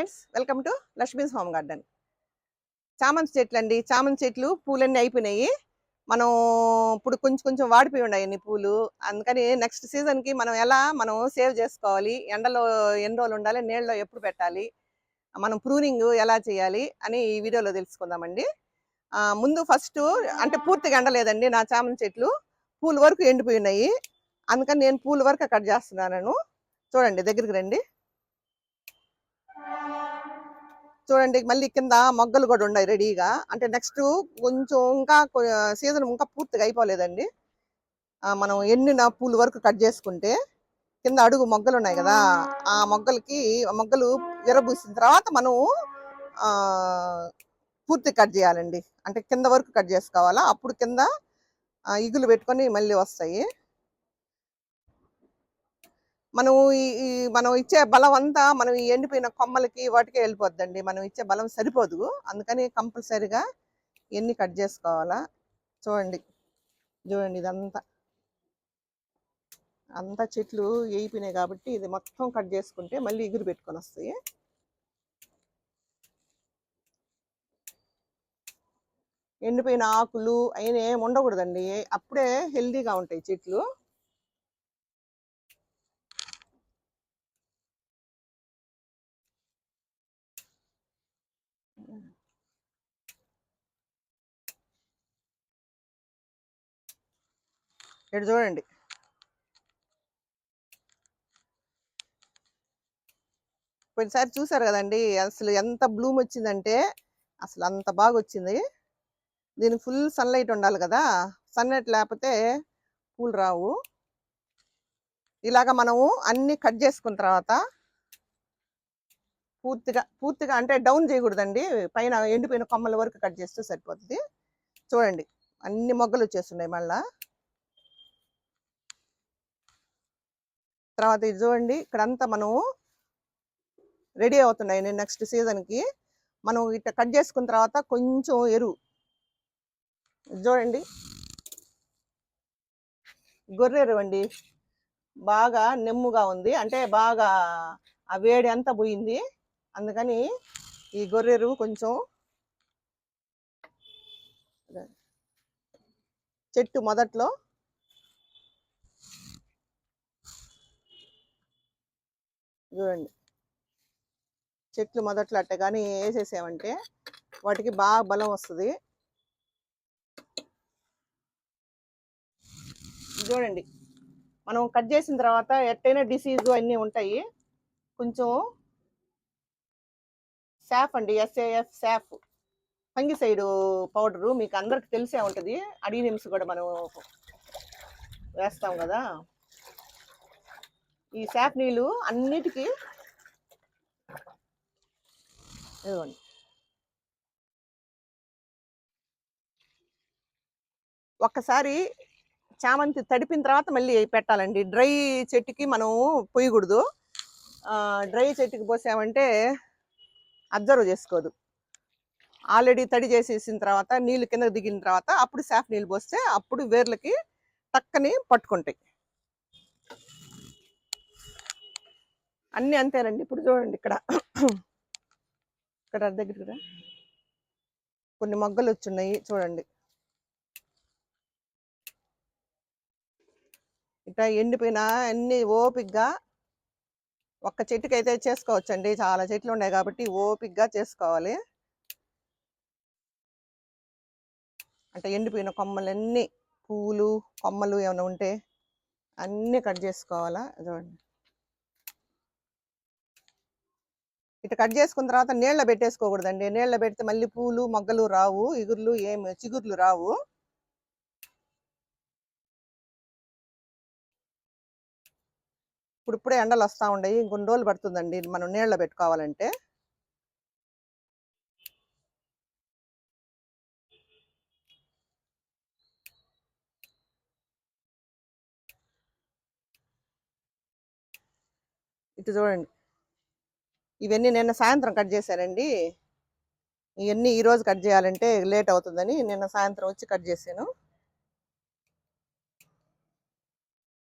Friends welcome to Lakshmi's home garden. చామంతి చెట్లు అండి చామంతి చెట్లు పూలన్నీ అయిపోయినాయి. మనం ఇప్పుడు కొంచెం కొంచెం వాడిపోయి ఉన్నాయి పూలు. అందుకని నెక్స్ట్ సీజన్కి మనం ఎలా మనం సేవ్ చేసుకోవాలి ఎండలో ఎన్ని రోజులు ఉండాలి నీళ్ళలో ఎప్పుడు పెట్టాలి మనం ప్రూనింగ్ ఎలా చేయాలి అని ఈ వీడియోలో తెలుసుకుందామండి. ముందు ఫస్ట్ అంటే పూర్తిగా ఎండలేదండి నా చామంతి చెట్లు. పూల వరకు ఎండిపోయి ఉన్నాయి. అందుకని నేను పూల వరకు కట్ చేస్తున్నాను. చూడండి దగ్గరికి రండి. చూడండి మళ్ళీ కింద మొగ్గలు కూడా ఉన్నాయి రెడీగా. అంటే నెక్స్ట్ కొంచెం ఇంకా సీజన్ ఇంకా పూర్తిగా అయిపోలేదండి. మనం ఎండిన పూలు వరకు కట్ చేసుకుంటే కింద అడుగు మొగ్గలు ఉన్నాయి కదా ఆ మొగ్గలకి మొగ్గలు ఎరబూసిన తర్వాత మనం ఆ, పూర్తి కట్ చేయాలండి. అంటే కింద వరకు కట్ చేసుకోవాలా అప్పుడు కింద ఇగులు పెట్టుకొని మళ్ళీ వస్తాయి. మనం ఈ మనం ఇచ్చే బలం అంతా మనం ఈ ఎండిపోయిన కొమ్మలకి వాటికే వెళ్ళిపోద్దండి. మనం ఇచ్చే బలం సరిపోదు. అందుకని కంపల్సరిగా ఎన్ని కట్ చేసుకోవాలా? చూడండి. చూడండి ఇదంతా. అంతా చెట్లు వేయిపోయినాయి కాబట్టి ఇది మొత్తం కట్ చేసుకుంటే మళ్ళీ ఎగురు పెట్టుకొని వస్తాయి. ఎండిపోయిన ఆకులు అయిన ఏమి ఉండకూడదండి. అప్పుడే హెల్దీగా ఉంటాయి చెట్లు. ఇక్కడ చూడండి. పోయినసారి చూసారు కదండి అసలు ఎంత బ్లూమ్ వచ్చిందంటే అసలు అంత బాగా వచ్చింది. దీనికి ఫుల్ సన్లైట్ ఉండాలి కదా సన్లైట్ లేకపోతే పూలు రావు. ఇలాగ మనము అన్ని కట్ చేసుకున్న తర్వాత పూర్తిగా పూర్తిగా అంటే డౌన్ చేయకూడదండి పైన ఎండిపోయిన కొమ్మల వరకు కట్ చేస్తే సరిపోతుంది. చూడండి అన్ని మొగ్గలు వచ్చేస్తున్నాయి మళ్ళీ. తర్వాత ఇది చూడండి ఇక్కడంతా మనం రెడీ అవుతున్నాయి నేను నెక్స్ట్ సీజన్కి మనం ఇట్లా కట్ చేసుకున్న తర్వాత కొంచెం ఎరువు. ఇది చూడండి. గొర్రెరు అండి. బాగా నెమ్ముగా ఉంది. అంటే బాగా ఆ వేడి అంతా పోయింది. అందుకని ఈ గొర్రెరు కొంచెం చెట్టు మొదట్లో చూడండి చెట్లు మొదట్లో అట్ట కానీ వేసేసామంటే వాటికి బాగా బలం వస్తుంది. చూడండి మనం కట్ చేసిన తర్వాత ఎట్టయినా డిసీజ్ అన్నీ ఉంటాయి. కొంచెం సాఫ్ అండి. ఎస్ఏఎఫ్ సాఫ్. ఫంగిసైడ్ పౌడరు మీకు అందరికి తెలిసే ఉంటుంది. అడినిమ్స్ కూడా మనం వేస్తాం కదా. ఈ సాఫ్ నీళ్ళు అన్నిటికీ ఇదిగోండి. ఒక్కసారి చామంతి తడిపిన తర్వాత మళ్ళీ పెట్టాలండి. డ్రై చెట్టుకి మనం పొయ్యకూడదు డ్రై చెట్టుకి పోసామంటే అబ్జర్వ్ చేసుకోదు. ఆల్రెడీ తడి చేసేసిన తర్వాత నీళ్ళు కింద దిగిన తర్వాత అప్పుడు సాఫ్ నీళ్ళు పోస్తే అప్పుడు వేర్లకి టక్కని పట్టుకుంటాయి. అన్నీ అంతేనండి. ఇప్పుడు చూడండి ఇక్కడ. ఇక్కడ దగ్గర రా. కొన్ని మొగ్గలు వచ్చున్నాయి చూడండి. ఇట్లా ఎండిపోయిన అన్ని ఓపిగ్గా ఒక్క చెట్టుకి అయితే చేసుకోవచ్చండి. చాలా చెట్లు ఉన్నాయి కాబట్టి ఓపిగ్గా చేసుకోవాలి. అంటే ఎండిపోయిన కొమ్మలన్నీ పూలు కొమ్మలు ఏమైనా ఉంటే అన్నీ కట్ చేసుకోవాలా? చూడండి ఇటు కట్ చేసుకున్న తర్వాత నీళ్ళ పెట్టేసుకోకూడదండి. నీళ్ళ పెడితే మళ్ళీ పూలు మొగ్గలు రావు ఇగుర్లు ఏమి చిగుర్లు రావు. ఇప్పుడిప్పుడే ఎండలు వస్తూ ఉండయి ఇంకొన్ని రోజులు పడుతుందండి మనం నీళ్ళ పెట్టుకోవాలంటే. ఇటు చూడండి. ఇవన్నీ నిన్న సాయంత్రం కట్ చేశానండి. ఇవన్నీ ఈరోజు కట్ చేయాలంటే లేట్ అవుతుందని నిన్న సాయంత్రం వచ్చి కట్ చేశాను.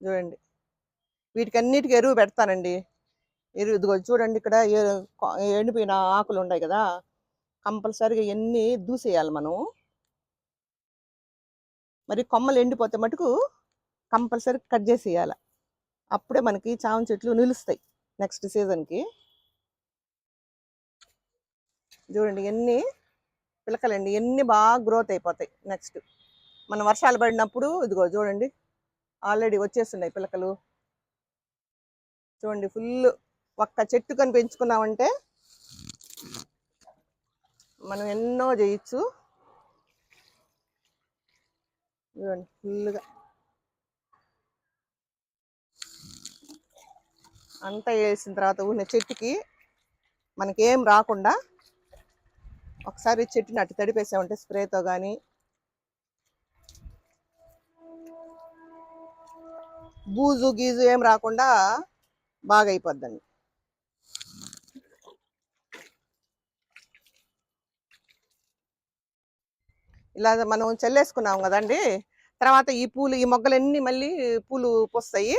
చూడండి. వీటికన్నిటికీ ఎరువు పెడతానండి. ఎరువు ఇదిగో చూడండి ఇక్కడ ఎండిపోయిన ఆకులు ఉన్నాయి కదా. కంపల్సరీగా ఎన్ని దూసేయాలి మనం. మరి కొమ్మలు ఎండిపోతే మటుకు కంపల్సరీ కట్ చేసేయాలి. అప్పుడే మనకి చామ చెట్లు నిలుస్తాయి నెక్స్ట్ సీజన్కి. చూడండి ఎన్ని పిలకలండి ఎన్ని బాగా గ్రోత్ అయిపోతాయి. నెక్స్ట్ మన వర్షాలు పడినప్పుడు ఇదిగో చూడండి ఆల్రెడీ వచ్చేస్తున్నాయి పిలకలు. చూడండి ఫుల్ ఒక్క చెట్టు కని పెంచుకున్నామంటే మనం ఎన్నో చేయొచ్చు. చూడండి ఫుల్గా అంతా వేసిన తర్వాత ఉన్న చెట్టుకి మనకేం రాకుండా ఒకసారి చెట్టుని అటు తడిపేసామంటే స్ప్రేతో కానీ బూజు గీజు ఏం రాకుండా బాగా అయిపోద్దండి ఇలా మనం చల్లేసుకున్నాం కదండి. తర్వాత ఈ పూలు ఈ మొగ్గలన్నీ మళ్ళీ పూలు పూస్తాయి.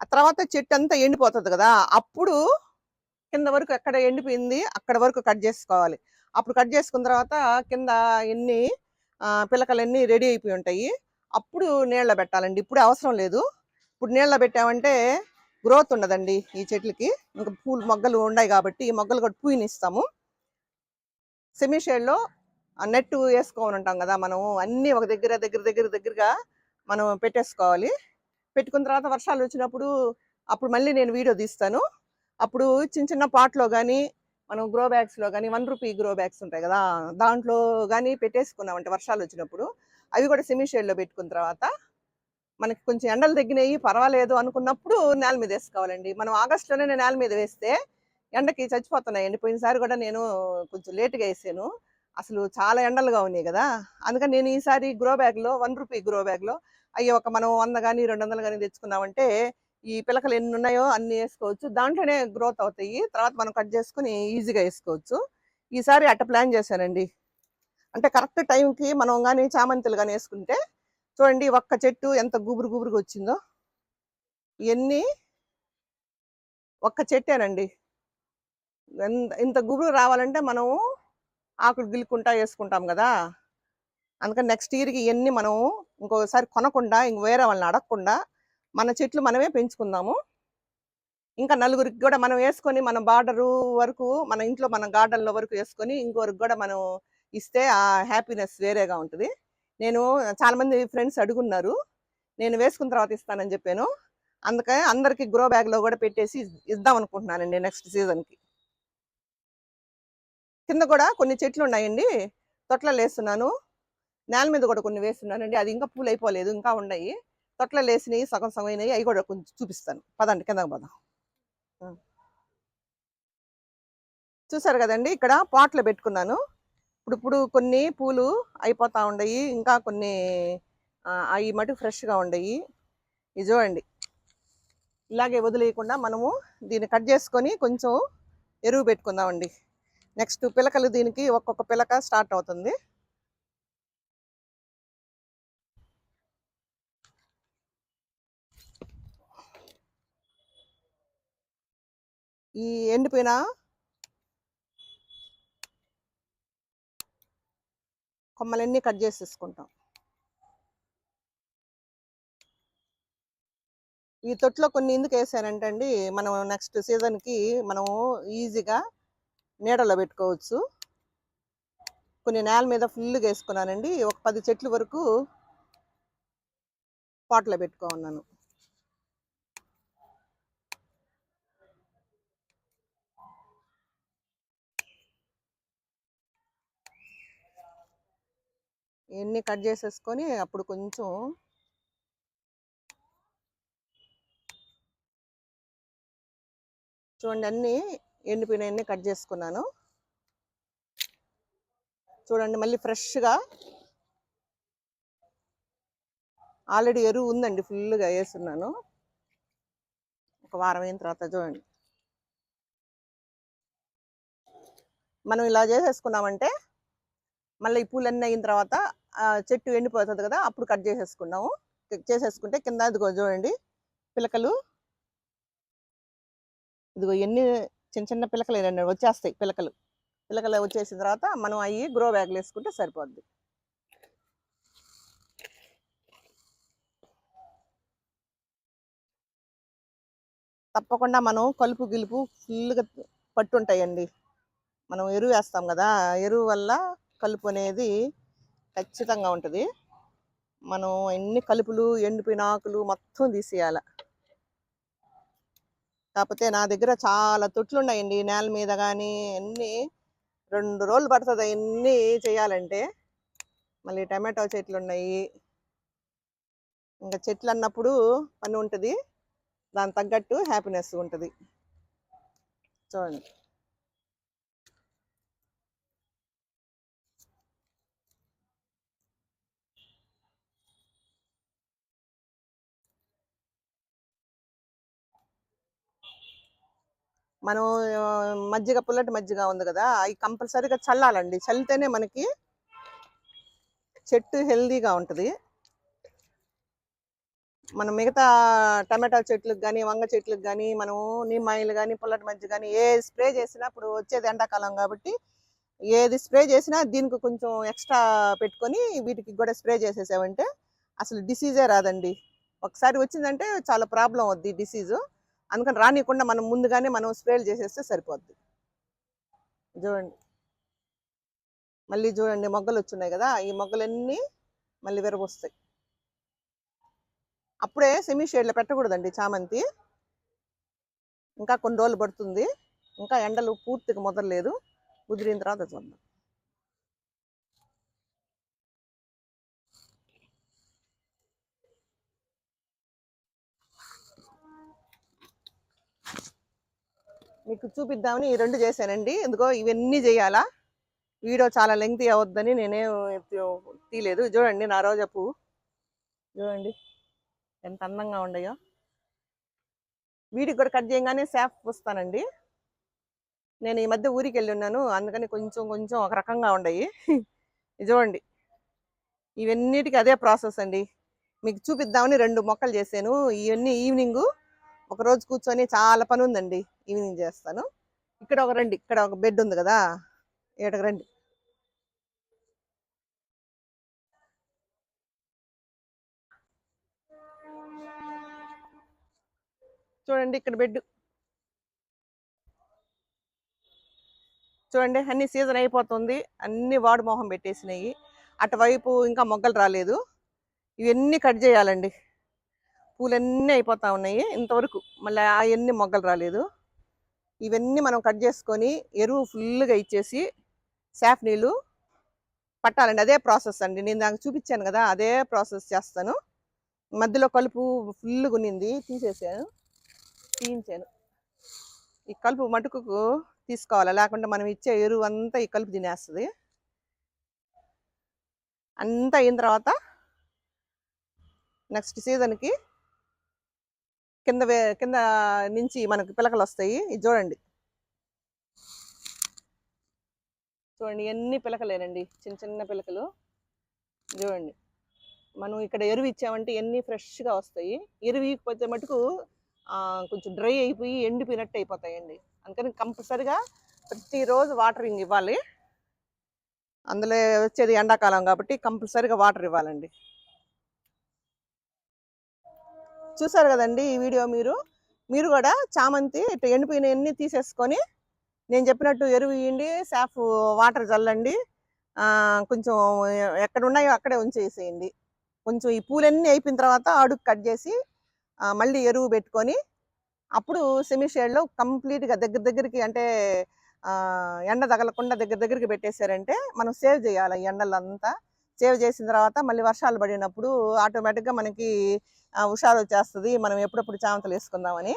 ఆ తర్వాత చెట్టు అంతా ఎండిపోతుంది కదా. అప్పుడు కింద వరకు ఎక్కడ ఎండిపోయింది అక్కడ వరకు కట్ చేసుకోవాలి. అప్పుడు కట్ చేసుకున్న తర్వాత కింద ఎన్ని పిల్లకలన్నీ పిలకలన్నీ రెడీ అయిపోయి ఉంటాయి అప్పుడు నీళ్ళ పెట్టాలండి. ఇప్పుడు అవసరం లేదు. ఇప్పుడు నీళ్ళ పెట్టామంటే గ్రోత్ ఉండదండి ఈ చెట్లకి. ఇంకా పూలు మొగ్గలు ఉన్నాయి కాబట్టి ఈ మొగ్గలు కూడా పూయనిస్తాము సెమీ షేడ్లో నెట్ వేసుకోమని ఉంటాం కదా మనం అన్నీ ఒక దగ్గర దగ్గర దగ్గర దగ్గరగా మనం పెట్టేసుకోవాలి. పెట్టుకున్న తర్వాత వర్షాలు వచ్చినప్పుడు అప్పుడు మళ్ళీ నేను వీడియో తీస్తాను. అప్పుడు చిన్న చిన్న పాట్లో కానీ మనం గ్రో బ్యాగ్స్లో కానీ వన్ రూపీ గ్రో బ్యాగ్స్ ఉంటాయి కదా దాంట్లో కానీ పెట్టేసుకున్నామంటే వర్షాలు వచ్చినప్పుడు అవి కూడా సెమీ షేడ్లో పెట్టుకున్న తర్వాత మనకి కొంచెం ఎండలు తగ్గినాయి పర్వాలేదు అనుకున్నప్పుడు నేల మీద వేసుకోవాలండి. మనం ఆగస్టులోనే నేల మీద వేస్తే ఎండకి చచ్చిపోతున్నాయండి పోయినసారి కూడా నేను కొంచెం లేట్గా వేసాను. అసలు చాలా ఎండలుగా ఉన్నాయి కదా అందుకని నేను ఈసారి గ్రో బ్యాగ్లో వన్ రూపీ గ్రో బ్యాగ్లో అయ్యి ఒక మనం వంద కానీ రెండు వందలు కానీ తెచ్చుకున్నామంటే ఈ పిలకలు ఎన్ని ఉన్నాయో అన్ని వేసుకోవచ్చు. దాంట్లోనే గ్రోత్ అవుతాయి. తర్వాత మనం కట్ చేసుకుని ఈజీగా వేసుకోవచ్చు. ఈసారి అట్ట ప్లాన్ చేశానండి. అంటే కరెక్ట్ టైంకి మనం కానీ చామంతులు కానీ వేసుకుంటే చూడండి ఒక్క చెట్టు ఎంత గుబురు గుబురుగా వచ్చిందో. ఇవన్నీ ఒక్క చెట్టేనండి. ఎంత ఇంత గుబురు రావాలంటే మనము ఆకులు గిల్లుకుంటా వేసుకుంటాం కదా. అందుకని నెక్స్ట్ ఇయర్కి ఇవన్నీ మనం ఇంకోసారి కొనకుండా ఇంక వేరే వాళ్ళని అడగకుండా మన చెట్లు మనమే పెంచుకుందాము. ఇంకా నలుగురికి కూడా మనం వేసుకొని మన బార్డరు వరకు మన ఇంట్లో మన గార్డెన్లో వరకు వేసుకొని ఇంకొకరికి కూడా మనం ఇస్తే ఆ హ్యాపీనెస్ వేరేగా ఉంటుంది. నేను చాలామంది ఫ్రెండ్స్ అడుగున్నారు నేను వేసుకున్న తర్వాత ఇస్తానని చెప్పాను. అందుకే అందరికి గ్రో బ్యాగ్లో కూడా పెట్టేసి ఇద్దాం అనుకుంటున్నానండి నెక్స్ట్ సీజన్కి. కింద కూడా కొన్ని చెట్లు ఉన్నాయండి తొట్లలో వేస్తున్నాను. నేల మీద కూడా కొన్ని వేస్తున్నానండి అది ఇంకా పూలు అయిపోలేదు ఇంకా ఉన్నాయి. తొట్లలు వేసినవి సగం సగం అయినాయి అవి కూడా కొంచెం చూపిస్తాను. పదండి కిందకు పదం. చూసారు కదండి ఇక్కడ పాట్లు పెట్టుకున్నాను. ఇప్పుడు ఇప్పుడు కొన్ని పూలు అయిపోతూ ఉండయి ఇంకా కొన్ని అవి మటు ఫ్రెష్గా ఉండయి. ఇది చూడండి. ఇలాగే వదిలేయకుండా మనము దీన్ని కట్ చేసుకొని కొంచెం ఎరువు పెట్టుకుందామండి. నెక్స్ట్ పిలకలు దీనికి ఒక్కొక్క పిలక స్టార్ట్ అవుతుంది. ఈ ఎండిపోయిన కొమ్మలన్నీ కట్ చేసేసుకుంటాం. ఈ తొట్లో కొన్ని ఎందుకు వేసానంటే అండి మనం నెక్స్ట్ సీజన్కి మనము ఈజీగా నీడలో పెట్టుకోవచ్చు. కొన్ని నేల మీద ఫుల్గా వేసుకున్నానండి ఒక పది చెట్లు వరకు పాట్లో పెట్టుకో ఉన్నాను ఇవన్నీ కట్ చేసేసుకొని అప్పుడు కొంచెం చూడండి అన్నీ ఎండిపోయినవన్నీ కట్ చేసుకున్నాను. చూడండి మళ్ళీ ఫ్రెష్గా ఆల్రెడీ ఎరువు ఉందండి ఫుల్గా వేస్తున్నాను. ఒక వారం అయిన తర్వాత చూడండి. మనం ఇలా చేసేసుకున్నామంటే మళ్ళీ ఈ పూలన్నీ అయిన తర్వాత చెట్టు ఎండిపోతుంది కదా అప్పుడు కట్ చేసేసుకున్నాము. చేసేసుకుంటే కింద ఇదిగో చూడండి పిలకలు. ఇదిగో ఎన్ని చిన్న చిన్న పిలకలేనండి వచ్చేస్తాయి పిలకలు. పిలకలు వచ్చేసిన తర్వాత మనం అవి గ్రో బ్యాగ్లు వేసుకుంటే సరిపోద్ది. తప్పకుండా మనం కలుపు గిలుపు ఫుల్గా పట్టుంటాయండి. మనం ఎరువు వేస్తాం కదా ఎరువు వల్ల కలుపు అనేది ఖచ్చితంగా ఉంటుంది. మనం ఎన్ని కలుపులు ఎండిపోయిన ఆకులు మొత్తం తీసేయాల. కాకపోతే నా దగ్గర చాలా తొట్లు ఉన్నాయండి నేల మీద కానీ అన్నీ రెండు రోజులు పడుతుంది అన్నీ చేయాలంటే మళ్ళీ టమాటో చెట్లు ఉన్నాయి ఇంకా చెట్లు అన్నప్పుడు పని ఉంటుంది. దాని తగ్గట్టు హ్యాపీనెస్ ఉంటుంది. చూడండి. మనం మజ్జిగ పుల్లటి మజ్జిగ ఉంది కదా అవి కంపల్సరీగా చల్లాలండి. చల్లితేనే మనకి చెట్టు హెల్దీగా ఉంటుంది. మనం మిగతా టమాటా చెట్లకు కానీ వంగ చెట్లకు కానీ మనం నిమ్మాయిలు కానీ పుల్లటి మజ్జిగ కానీ ఏ స్ప్రే చేసినా ఇప్పుడు వచ్చేది ఎండాకాలం కాబట్టి ఏది స్ప్రే చేసినా దీనికి కొంచెం ఎక్స్ట్రా పెట్టుకొని వీటికి కూడా స్ప్రే చేసేసామంటే అసలు డిసీజే రాదండి. ఒకసారి వచ్చిందంటే చాలా ప్రాబ్లం అవుద్ది డిసీజు. అందుకని రానియకుండా మనం ముందుగానే మనం స్ప్రేలు చేసేస్తే సరిపోద్ది. చూడండి. మళ్ళీ చూడండి మొగ్గలు వచ్చున్నాయి కదా ఈ మొగ్గలన్నీ మళ్ళీ విరబొస్తాయి అప్పుడే సెమీ షేడ్లో పెట్టకూడదండి చామంతి. ఇంకా కొన్ని రోజులు పడుతుంది. ఇంకా ఎండలు పూర్తిగా ముదరలేదు కుదిరిన తర్వాత చూద్దాం. మీకు చూపిద్దామని ఈ రెండు చేశానండి. ఎందుకో ఇవన్నీ చేయాలా? వీడియో చాలా లెంగ్త్ అవద్దని నేనే తీయలేదు. చూడండి నా రోజా పువ్వు. చూడండి ఎంత అందంగా ఉండయో వీడికి కూడా కట్ చేయగానే సేఫ్ పూస్తానండి నేను ఈ మధ్య ఊరికి వెళ్ళి ఉన్నాను. అందుకని కొంచెం కొంచెం ఒక రకంగా ఉండయి చూడండి ఇవన్నిటికీ అదే ప్రాసెస్ అండి. మీకు చూపిద్దామని రెండు మొక్కలు చేశాను. ఇవన్నీ ఈవినింగు ఒక రోజు కూర్చొని చాలా పని ఉందండి. ఈవినింగ్ చేస్తాను. ఇక్కడ ఒక రండి. ఇక్కడ ఒక బెడ్ ఉంది కదా. ఏటకు రండి. చూడండి ఇక్కడ బెడ్. చూడండి అన్ని సీజన్ అయిపోతుంది. అన్ని వాడు మొహం పెట్టేసినాయి. అటువైపు ఇంకా మొగ్గలు రాలేదు. ఇవన్నీ కట్ చేయాలండి. పూలన్నీ అయిపోతూ ఉన్నాయి ఇంతవరకు. మళ్ళీ అవన్నీ మొగ్గలు రాలేదు. ఇవన్నీ మనం కట్ చేసుకొని ఎరువు ఫుల్గా ఇచ్చేసి సాఫ్ నీళ్ళు పట్టాలండి. అదే ప్రాసెస్ అండి. నేను నాకు చూపించాను కదా అదే ప్రాసెస్ చేస్తాను. మధ్యలో కలుపు ఫుల్గా ఉన్నింది తీసేసాను తీయించాను. ఈ కలుపు మటుకు తీసుకోవాలి. లేకుంటే మనం ఇచ్చే ఎరువు అంతా ఈ కలుపు తినేస్తుంది. అంతా అయిన తర్వాత నెక్స్ట్ సీజన్కి కింద వే కింద నుంచి మనకు పిలకలు వస్తాయి ఇది చూడండి. చూడండి ఎన్ని పిలకలేనండి. చిన్న చిన్న పిలకలు. చూడండి. మనం ఇక్కడ ఎరువు ఇచ్చామంటే ఎన్ని ఫ్రెష్గా వస్తాయి. ఎరువు ఇకపోతే మటుకు కొంచెం డ్రై అయిపోయి ఎండిపోయినట్టు అయిపోతాయండి. అందుకని కంపల్సరిగా ప్రతిరోజు వాటరింగ్ ఇవ్వాలి. అందులో వచ్చేది ఎండాకాలం కాబట్టి కంపల్సరిగా వాటర్ ఇవ్వాలండి. చూసారు కదండి ఈ వీడియో మీరు? మీరు కూడా చామంతి ఇట్లా ఎండిపోయినవన్నీ తీసేసుకొని నేను చెప్పినట్టు ఎరువు ఇవ్వండి సాఫ్ వాటర్ చల్లండి కొంచెం ఎక్కడ ఉన్నాయో అక్కడే ఉంచేసేయండి. కొంచెం ఈ పూలన్నీ అయిపోయిన తర్వాత అడుగు కట్ చేసి మళ్ళీ ఎరువు పెట్టుకొని అప్పుడు సెమీ షేడ్లో కంప్లీట్గా దగ్గర దగ్గరికి అంటే ఎండ తగలకుండా దగ్గర దగ్గరికి పెట్టేశారంటే మనం సేవ్ చేయాలి ఈ ఎండలంతా. సేవ్ చేసిన తర్వాత మళ్ళీ వర్షాలు పడినప్పుడు ఆటోమేటిక్గా మనకి హుషారు వచ్చేస్తుంది మనం ఎప్పుడప్పుడు చామంతలు వేసుకుందామని.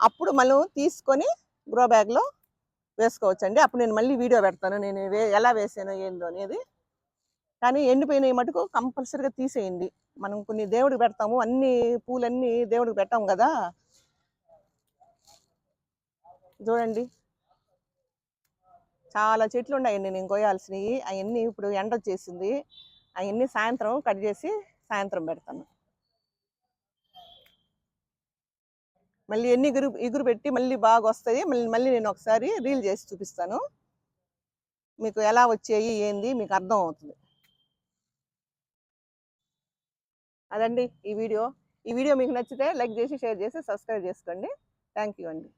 అప్పుడు మనం తీసుకొని గ్రో బ్యాగ్లో వేసుకోవచ్చండి. అప్పుడు నేను మళ్ళీ వీడియో పెడతాను. నేను వే- ఎలా వేసాను ఏందో అనేది. కానీ ఎండిపోయినవి మటుకు కంపల్సరీగా తీసేయండి. మనం కొన్ని దేవుడికి పెడతాము. అన్ని పూలన్నీ దేవుడికి పెట్టాము కదా. చూడండి. చాలా చెట్లు ఉన్నాయండి నేను కోయాల్సినవి అవన్నీ ఇప్పుడు ఎండ వచ్చేసింది. అవన్నీ సాయంత్రం కట్ చేసి సాయంత్రం పెడతాను. మళ్ళీ ఎన్ని ఇగురు ఇగురు పెట్టి మళ్ళీ బాగా వస్తాయి. మళ్ళీ మళ్ళీ నేను ఒకసారి రీల్ చేసి చూపిస్తాను. మీకు ఎలా వచ్చాయి ఏంది మీకు అర్థం అవుతుంది. అదండి ఈ వీడియో. ఈ వీడియో మీకు నచ్చితే లైక్ చేసి షేర్ చేసి సబ్స్క్రైబ్ చేసుకోండి. థ్యాంక్ యూ అండి.